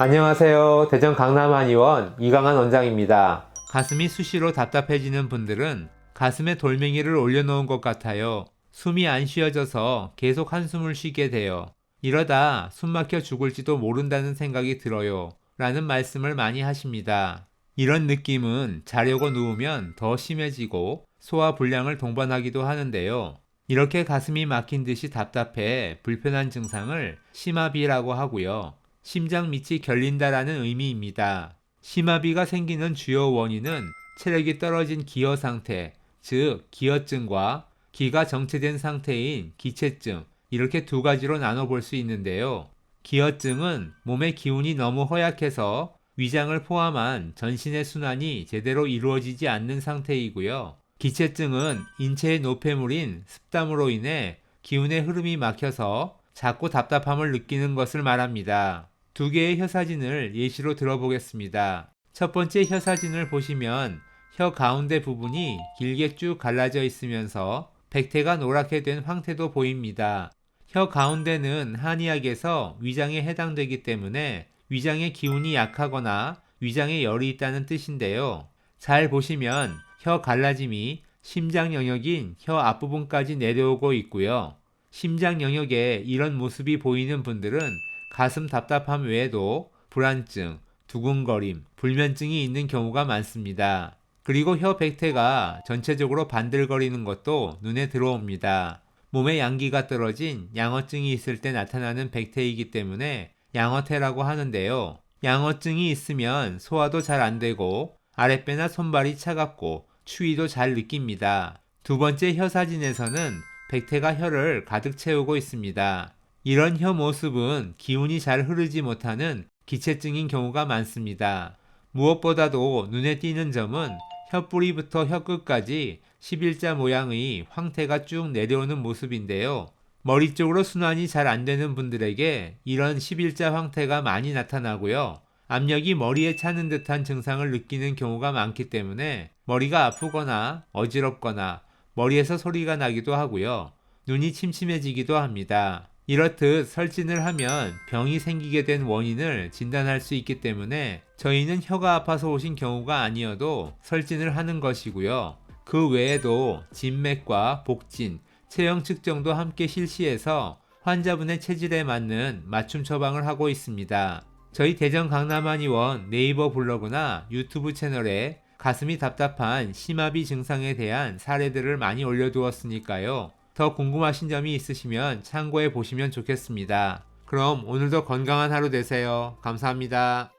안녕하세요. 대전 강남한 의원 이강한 원장입니다. 가슴이 수시로 답답해지는 분들은 가슴에 돌멩이를 올려놓은 것 같아요. 숨이 안 쉬어져서 계속 한숨을 쉬게 돼요. 이러다 숨 막혀 죽을지도 모른다는 생각이 들어요. 라는 말씀을 많이 하십니다. 이런 느낌은 자려고 누우면 더 심해지고 소화 불량을 동반하기도 하는데요. 이렇게 가슴이 막힌 듯이 답답해 불편한 증상을 심화비라고 하고요. 심장 밑이 결린다라는 의미입니다. 심화비가 생기는 주요 원인은 체력이 떨어진 기어 상태, 즉 기어증과 기가 정체된 상태인 기체증 이렇게 두 가지로 나눠 볼 수 있는데요. 기어증은 몸의 기운이 너무 허약해서 위장을 포함한 전신의 순환이 제대로 이루어지지 않는 상태이고요. 기체증은 인체의 노폐물인 습담으로 인해 기운의 흐름이 막혀서 자꾸 답답함을 느끼는 것을 말합니다. 두 개의 혀 사진을 예시로 들어보겠습니다. 첫 번째 혀 사진을 보시면 혀 가운데 부분이 길게 쭉 갈라져 있으면서 백태가 노랗게 된 황태도 보입니다. 혀 가운데는 한의학에서 위장에 해당되기 때문에 위장의 기운이 약하거나 위장에 열이 있다는 뜻인데요. 잘 보시면 혀 갈라짐이 심장 영역인 혀 앞부분까지 내려오고 있고요. 심장 영역에 이런 모습이 보이는 분들은 가슴 답답함 외에도 불안증, 두근거림, 불면증이 있는 경우가 많습니다. 그리고 혀 백태가 전체적으로 반들거리는 것도 눈에 들어옵니다. 몸에 양기가 떨어진 양어증이 있을 때 나타나는 백태이기 때문에 양어태라고 하는데요. 양어증이 있으면 소화도 잘 안 되고 아랫배나 손발이 차갑고 추위도 잘 느낍니다. 두 번째 혀 사진에서는 백태가 혀를 가득 채우고 있습니다. 이런 혀 모습은 기운이 잘 흐르지 못하는 기체증인 경우가 많습니다. 무엇보다도 눈에 띄는 점은 혀뿌리부터 혀끝까지 11자 모양의 황태가 쭉 내려오는 모습인데요. 머리 쪽으로 순환이 잘 안 되는 분들에게 이런 11자 황태가 많이 나타나고요. 압력이 머리에 차는 듯한 증상을 느끼는 경우가 많기 때문에 머리가 아프거나 어지럽거나 머리에서 소리가 나기도 하고요. 눈이 침침해지기도 합니다. 이렇듯 설진을 하면 병이 생기게 된 원인을 진단할 수 있기 때문에 저희는 혀가 아파서 오신 경우가 아니어도 설진을 하는 것이고요. 그 외에도 진맥과 복진, 체형 측정도 함께 실시해서 환자분의 체질에 맞는 맞춤 처방을 하고 있습니다. 저희 대전 강남한 의원 네이버 블로그나 유튜브 채널에 가슴이 답답한 심화비 증상에 대한 사례들을 많이 올려두었으니까요. 더 궁금하신 점이 있으시면 참고해 보시면 좋겠습니다. 그럼 오늘도 건강한 하루 되세요. 감사합니다.